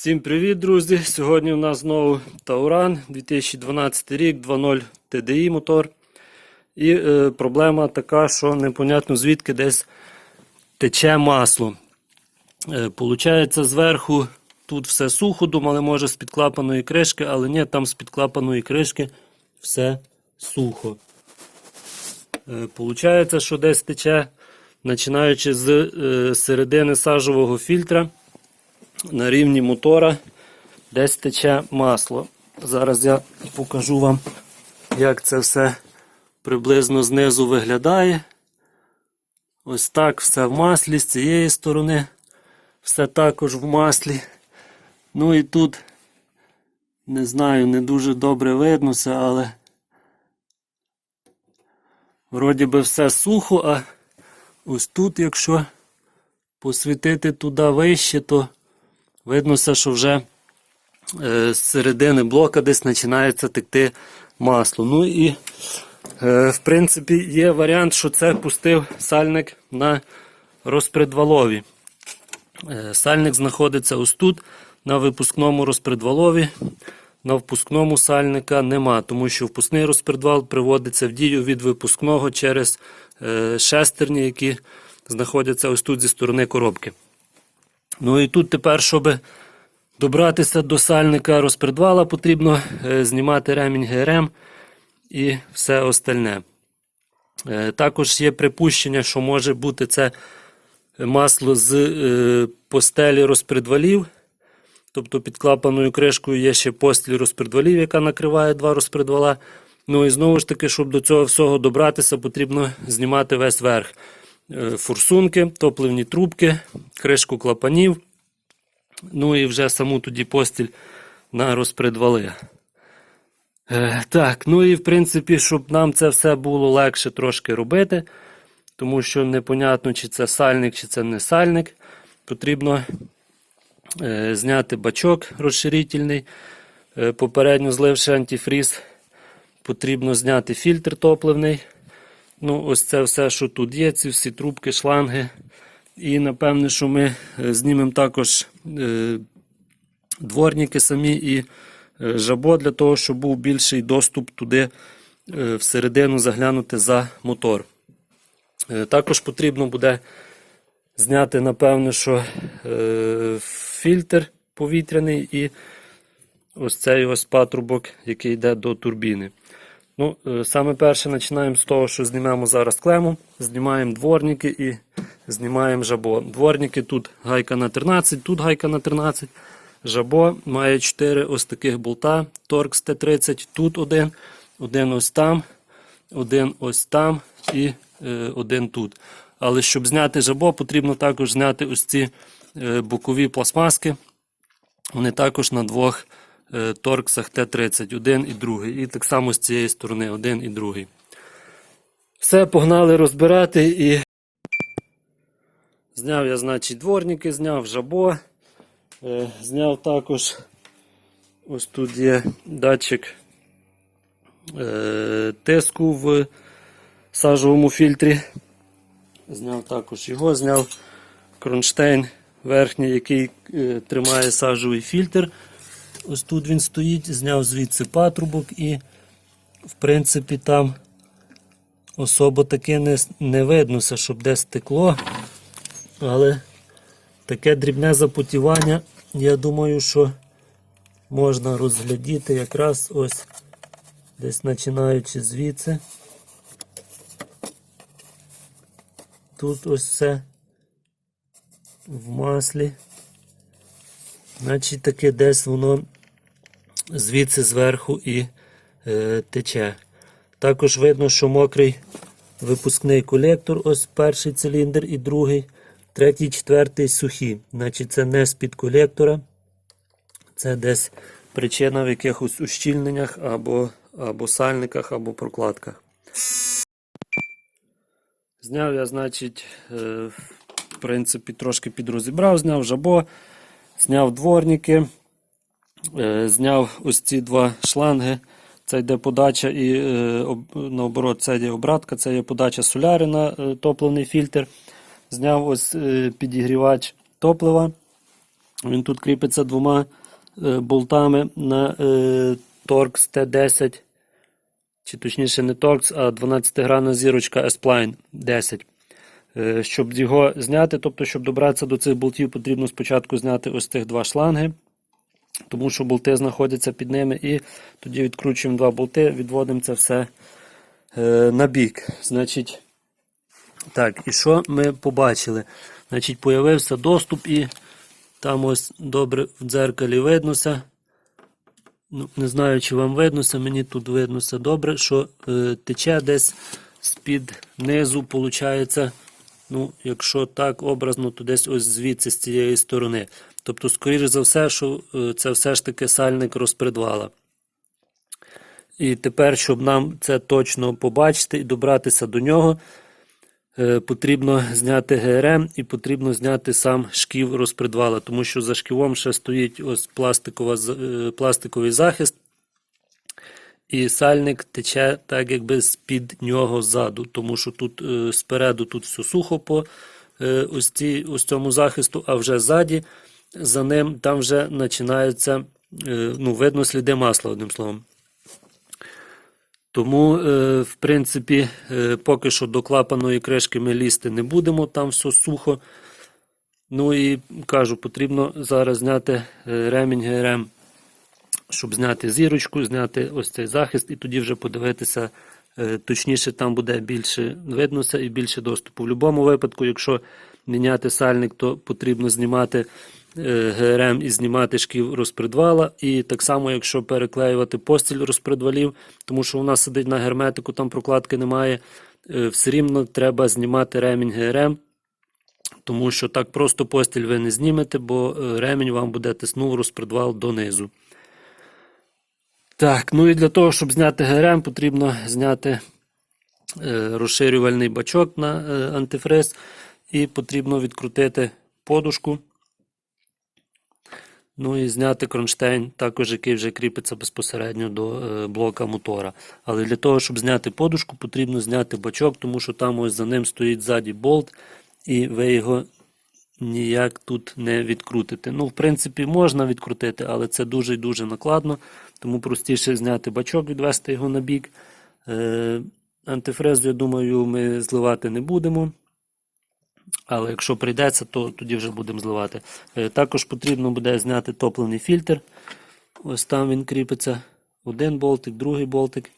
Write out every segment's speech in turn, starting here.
Всім привіт, друзі! Сьогодні у нас знову Тауран 2012 рік, 2.0 TDI мотор. І е, проблема така, що непонятно звідки десь тече масло. Е, получається, зверху тут все сухо, думали, може з підклапаної кришки, але ні, там з підклапаної кришки все сухо. Е, Получається, що десь тече, починаючи з е, середини сажового фільтра на рівні мотора десь тече масло. Зараз я покажу вам, як це все приблизно знизу виглядає. Ось так все в маслі з цієї сторони. Все також в маслі. Ну і тут, не знаю, не дуже добре видно це, але вроді би все сухо, а ось тут, якщо посвітити туди вище, то Видно, все, що вже е, з середини блока десь починається текти масло. Ну і, е, в принципі, є варіант, що це пустив сальник на розпредвалові. Е, сальник знаходиться ось тут, на випускному розпредвалові. На впускному сальника нема, тому що впускний розпредвал приводиться в дію від випускного через шестерні, які знаходяться ось тут зі сторони коробки. Ну і тут тепер, щоб добратися до сальника розпредвала, потрібно е, знімати ремінь ГРМ і все остальне. Е, Також є припущення, що може бути це масло з е, постелі розпредвалів. Тобто під клапаною кришкою є ще постіль розпредвалів, яка накриває два розпредвала. Ну і знову ж таки, щоб до цього всього добратися, потрібно знімати весь верх. Е, Форсунки, топливні трубки, кришку клапанів. Ну і вже саму тоді постіль на розпредвали. Е, Так, ну і в принципі, щоб нам це все було легше трошки робити, тому що непонятно, чи це сальник, чи це не сальник. Потрібно е, зняти бачок розширительний, попередньо зливши антифріз. Потрібно зняти фільтр топливний. Ну, ось це все, що тут є, ці всі трубки, шланги. І напевне, що ми е, знімемо також е, дворники самі і е, жабо для того, щоб був більший доступ туди всередину заглянути за мотор. Також потрібно буде зняти, напевне, що фільтр повітряний і ось цей ось патрубок, який йде до турбіни. Ну, е, Саме перше починаємо з того, що знімемо зараз клему, знімаємо дворники і знімаємо жабо. Дворники тут гайка на 13, тут гайка на 13. Жабо має 4 ось таких болта, Torx T30, тут один, один ось там, один ось там і е, один тут. Але щоб зняти жабо, потрібно також зняти ось ці е, бокові пластмаски. Вони також на двох торксах Т-30, один і другий. І так само з цієї сторони один і другий. Все, погнали розбирати і зняв я, значить, дворники, зняв жабо. Е, Зняв також ось тут є датчик е, тиску в сажовому фільтрі. Зняв також його, зняв кронштейн верхній, який е, тримає сажовий фільтр. Ось тут він стоїть, зняв звідси патрубок і, в принципі, там особо таке не, не виднося, щоб десь текло. Але таке дрібне запотівання, я думаю, що можна розглядіти якраз ось десь починаючи звідси. Тут ось все в маслі. Значить таки десь воно звідси зверху і е, тече. Також видно, що мокрий випускний колектор, ось перший циліндр і другий, третій, четвертий сухі. Значить, це не з-під колектора. Це десь причина в якихось ущільненнях або, або сальниках, або прокладках. Зняв я, значить, е, в принципі, трошки підрозібрав, зняв жабо, зняв дворники, е, зняв ось ці два шланги. Це йде подача і е, наоборот, це йде обратка, це є подача соляри на е, топливний фільтр. Зняв ось підігрівач топлива. Він тут кріпиться двома болтами на Torx T10, чи точніше не Torx, а 12-гранна зірочка S-Pline 10. Е, Щоб його зняти, тобто, щоб добратися до цих болтів, потрібно спочатку зняти ось тих два шланги, тому що болти знаходяться під ними, і тоді відкручуємо два болти, відводимо це все е, на бік. Значить, так, і що ми побачили? Значить, появився доступ і там ось добре в дзеркалі виднося. Ну, не знаю, чи вам виднося, мені тут виднося добре, що е, тече десь з-під низу, виходить, ну, якщо так образно, то десь ось звідси з цієї сторони. Тобто, скоріш за все, що е, це все ж таки сальник розпредвала. І тепер, щоб нам це точно побачити і добратися до нього, е, потрібно зняти ГРМ і потрібно зняти сам шків розпредвала, тому що за шківом ще стоїть ось е, пластиковий захист, і сальник тече так, якби з-під нього ззаду, тому що тут е, спереду тут все сухо по е, ось, ці, ось цьому захисту, а вже ззаді за ним там вже починаються, е, ну, видно сліди масла, одним словом. Тому, е, в принципі, е, поки що до клапаної кришки ми лізти не будемо, там все сухо. Ну і кажу, потрібно зараз зняти е, ремінь ГРМ, щоб зняти зірочку, зняти ось цей захист, і тоді вже подивитися. е, Точніше, там буде більше виднося і більше доступу. В будь-якому випадку, якщо міняти сальник, то потрібно знімати е, ГРМ і знімати шків розпредвала. І так само, якщо переклеювати постіль розпредвалів, тому що вона сидить на герметику, там прокладки немає, е, все рівно треба знімати ремінь ГРМ. Тому що так просто постіль ви не знімете, бо ремінь вам буде тиснув розпредвал донизу. Так, ну і для того, щоб зняти ГРМ, потрібно зняти е, розширювальний бачок на е, антифриз, і потрібно відкрутити подушку. Ну і зняти кронштейн, також який вже кріпиться безпосередньо до е, блока мотора. Але для того, щоб зняти подушку, потрібно зняти бачок, тому що там ось за ним стоїть ззаді болт, і ви його ніяк тут не відкрутите. Ну, в принципі, можна відкрутити, але це дуже і дуже накладно, тому простіше зняти бачок, відвести його на бік. Е, антифрез, я думаю, ми зливати не будемо. Але якщо прийдеться, то тоді вже будемо зливати. Е, Також потрібно буде зняти топливний фільтр. Ось там він кріпиться. Один болтик, другий болтик.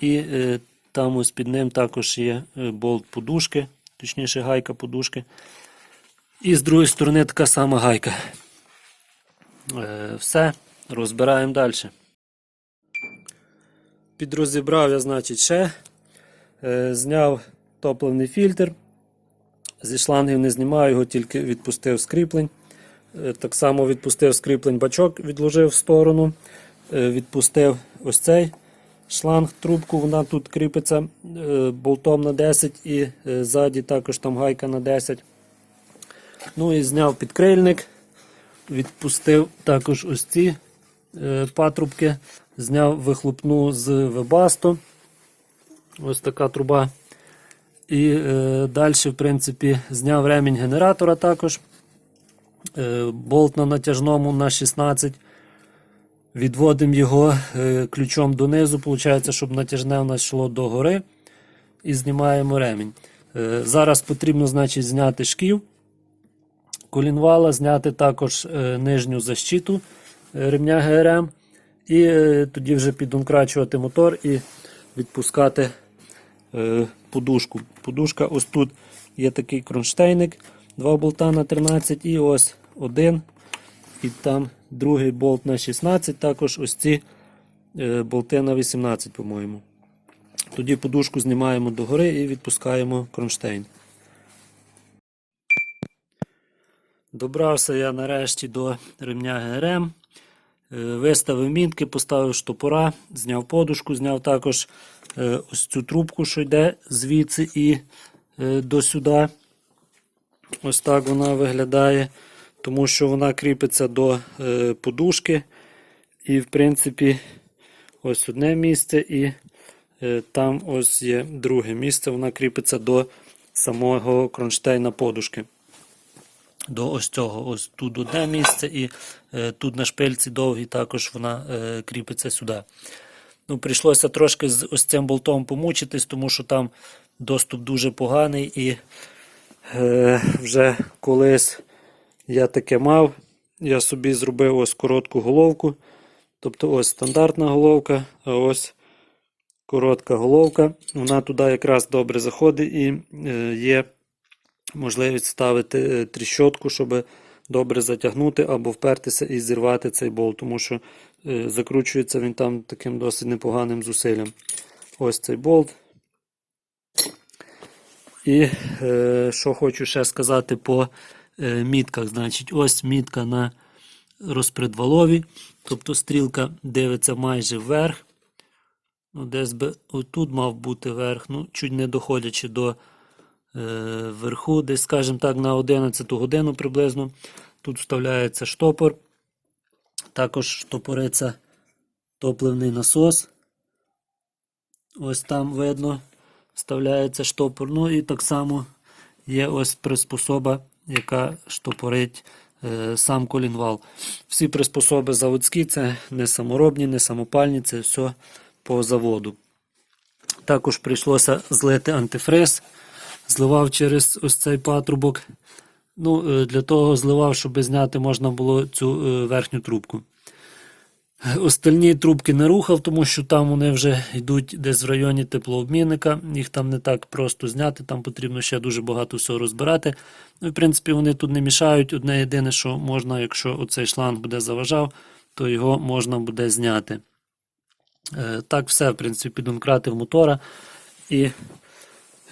І е, там ось під ним також є е, болт подушки, точніше гайка подушки. І з другої сторони така сама гайка. Е, Все, розбираємо далі. Підрозібрав я, значить, ще. Е, Зняв топливний фільтр. Зі шлангів не знімаю, його тільки відпустив з кріплень. Так само відпустив з кріплень бачок, відложив в сторону. Е, Відпустив ось цей шланг, трубку, вона тут кріпиться болтом на 10 і ззаді також там гайка на 10. Ну і зняв підкрильник, відпустив також ось ці е, патрубки, зняв вихлопну з вебасту. Ось така труба. І е, далі, в принципі, зняв ремінь генератора також. Е, болт на натяжному на 16. Відводимо його е, ключом донизу, виходить, щоб натяжне у нас йшло догори. І знімаємо ремінь. Е, зараз потрібно значить, зняти шків колінвала, зняти також е, нижню защиту е, ремня ГРМ. І е, тоді вже підонкрачувати мотор і відпускати подушку. Подушка ось тут є такий кронштейник, два болта на 13 і ось один. І там другий болт на 16, також ось ці болти на 18, по-моєму. Тоді подушку знімаємо догори і відпускаємо кронштейн. Добрався я нарешті до ремня ГРМ. Е, Виставив мінки, поставив штопора, зняв подушку, зняв також е, ось цю трубку, що йде звідси і е, до сюди. Ось так вона виглядає, тому що вона кріпиться до подушки. І, в принципі, ось одне місце, і там ось є друге місце. Вона кріпиться до самого кронштейна подушки. До ось цього. Ось тут одне місце, і е, тут на шпильці довгій також вона е, кріпиться сюди. Ну, прийшлося трошки з ось цим болтом помучитись, тому що там доступ дуже поганий і е, вже колись я таке мав. Я собі зробив ось коротку головку. Тобто ось стандартна головка, а ось коротка головка. Вона туди якраз добре заходить і е, є можливість ставити е, тріщотку, щоб добре затягнути або впертися і зірвати цей болт, тому що е, закручується він там таким досить непоганим зусиллям. Ось цей болт. І е, що хочу ще сказати по е, мітках. Значить, ось мітка на розпредвалові, тобто стрілка дивиться майже вверх. Ну, десь би отут мав бути верх, ну, чуть не доходячи до е, верху, десь, скажімо так, на 11 годину приблизно. Тут вставляється штопор. Також штопориться топливний насос. Ось там видно, вставляється штопор. Ну і так само є ось приспособа, яка штопорить е, сам колінвал. Всі приспособи заводські, це не саморобні, не самопальні, це все по заводу. Також прийшлося злити антифриз. Зливав через ось цей патрубок. Ну, е, Для того зливав, щоб зняти можна було цю е, верхню трубку. Остальні трубки не рухав, тому що там вони вже йдуть десь в районі теплообмінника. Їх там не так просто зняти, там потрібно ще дуже багато всього розбирати. Ну, в принципі, вони тут не мішають. Одне єдине, що можна, якщо оцей шланг буде заважав, то його можна буде зняти. Е, Так, все, в принципі, підомкратив мотора. І,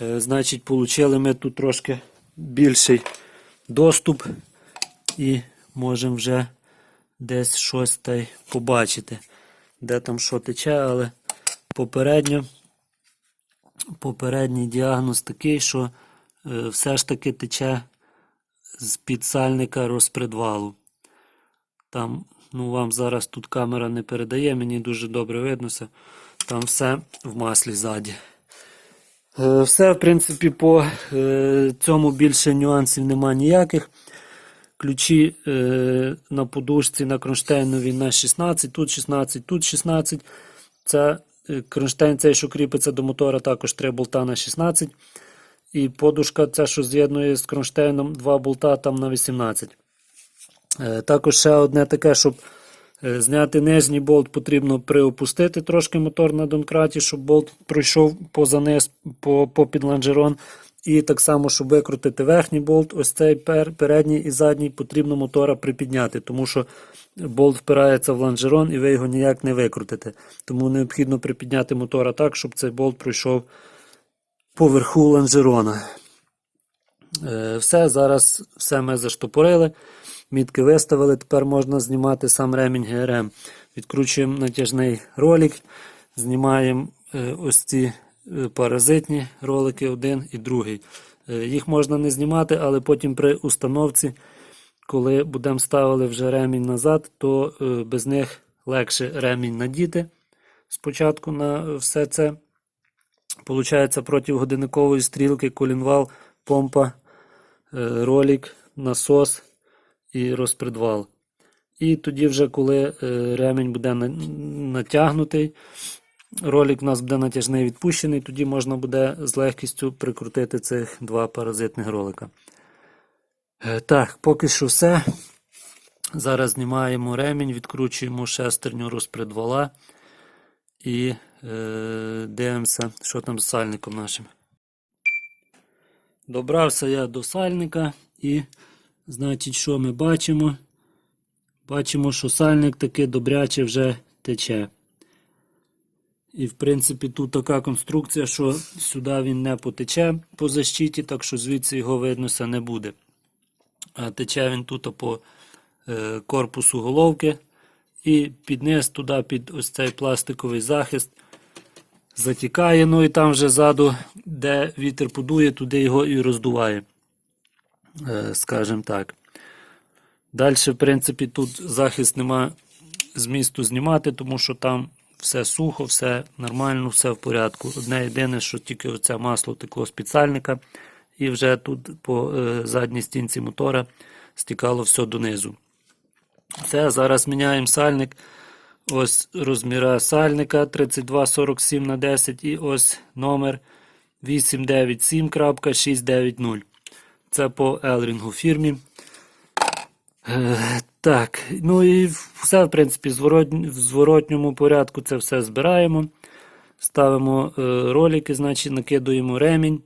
значить, отримали ми тут трошки більший доступ і можемо вже десь щось та й побачити, де там що тече, але попередньо попередній діагноз такий, що е, все ж таки тече з під сальника розпредвалу. Там, ну вам зараз тут камера не передає, мені дуже добре виднося. Там все в маслі ззаді. Е, Все, в принципі, по е, цьому більше нюансів нема ніяких. Ключі е, на подушці на кронштейнові на 16, тут 16, тут 16. Це кронштейн, цей, що кріпиться до мотора, також 3 болта на 16. І подушка, ця, що з'єднує з кронштейном, 2 болта там на 18. Е, також ще одне таке, щоб зняти нижній болт, потрібно приопустити трошки мотор на донкраті, щоб болт пройшов поза низ, по, по під лонжерон. І так само, щоб викрутити верхній болт, ось цей передній і задній, потрібно мотора припідняти, тому що болт впирається в лонжерон і ви його ніяк не викрутите. Тому необхідно припідняти мотора так, щоб цей болт пройшов по верху лонжерона. Е, Все, зараз все ми заштопорили, мітки виставили, тепер можна знімати сам ремінь ГРМ. Відкручуємо натяжний ролик, знімаємо е, ось ці е, паразитні ролики, один і другий. Е, Їх можна не знімати, але потім при установці, коли будемо ставили вже ремінь назад, то без них легше ремінь надіти спочатку на все це. Получається проти годинникової стрілки, колінвал, помпа, ролик, насос і розпредвал. І тоді, вже, коли е, ремінь буде натягнутий, ролик у нас буде натяжний відпущений, тоді можна буде з легкістю прикрутити цих два паразитних ролика. Е, Так, поки що все. Зараз знімаємо ремінь, відкручуємо шестерню розпредвала і е, дивимося, що там з сальником нашим. Добрався я до сальника і, значить, що ми бачимо? Бачимо, що сальник таки добряче вже тече. І, в принципі, тут така конструкція, що сюди він не потече по защиті, так що звідси його виднося не буде. А тече він тут по е, корпусу головки. І під туди, під ось цей пластиковий захист, затікає. Ну і там вже ззаду, де вітер подує, туди його і роздуває. Е, скажімо так. Далі, в принципі, тут захист нема змісту знімати, тому що там все сухо, все нормально, все в порядку. Одне єдине, що тільки оце масло текло з підсальника, і вже тут по е, задній стінці мотора стікало все донизу. Все, зараз міняємо сальник. Ось розміра сальника 3247 на 10 і ось номер 897.690. Це по Елрінгу фірмі. Е, так, ну і все, в принципі, в зворотньому порядку це все збираємо. Ставимо е, ролики, значить накидуємо ремінь.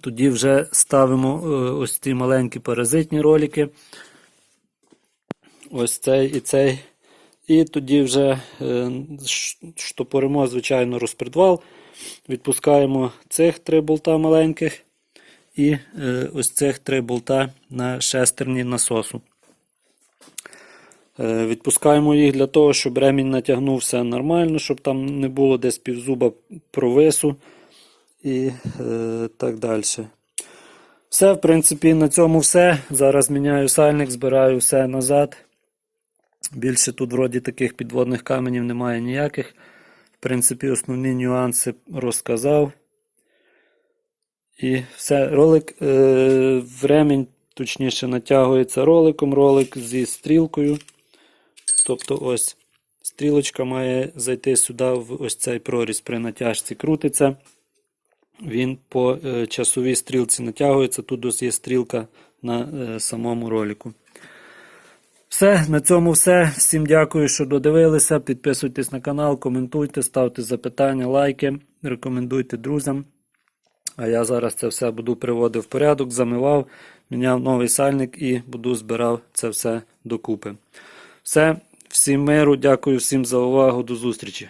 Тоді вже ставимо е, ось ці маленькі паразитні ролики. Ось цей і цей. І тоді вже штопоримо, звичайно, розпредвал. Відпускаємо цих три болта маленьких і е, ось цих три болта на шестерні насосу. Е, Відпускаємо їх для того, щоб ремінь натягнувся нормально, щоб там не було десь півзуба провису і е, так далі. Все, в принципі, на цьому все. Зараз міняю сальник, збираю все назад. Більше тут вроді таких підводних каменів немає ніяких. В принципі, основні нюанси розказав. І все, ролик е, в точніше, натягується роликом, ролик зі стрілкою. Тобто ось стрілочка має зайти сюди в ось цей проріз при натяжці крутиться. Він по е, часовій стрілці натягується. Тут ось є стрілка на е, самому ролику. Все, на цьому все. Всім дякую, що додивилися. Підписуйтесь на канал, коментуйте, ставте запитання, лайки, рекомендуйте друзям. А я зараз це все буду приводив в порядок, замивав, міняв новий сальник і буду збирав це все докупи. Все, всім миру, дякую всім за увагу, до зустрічі.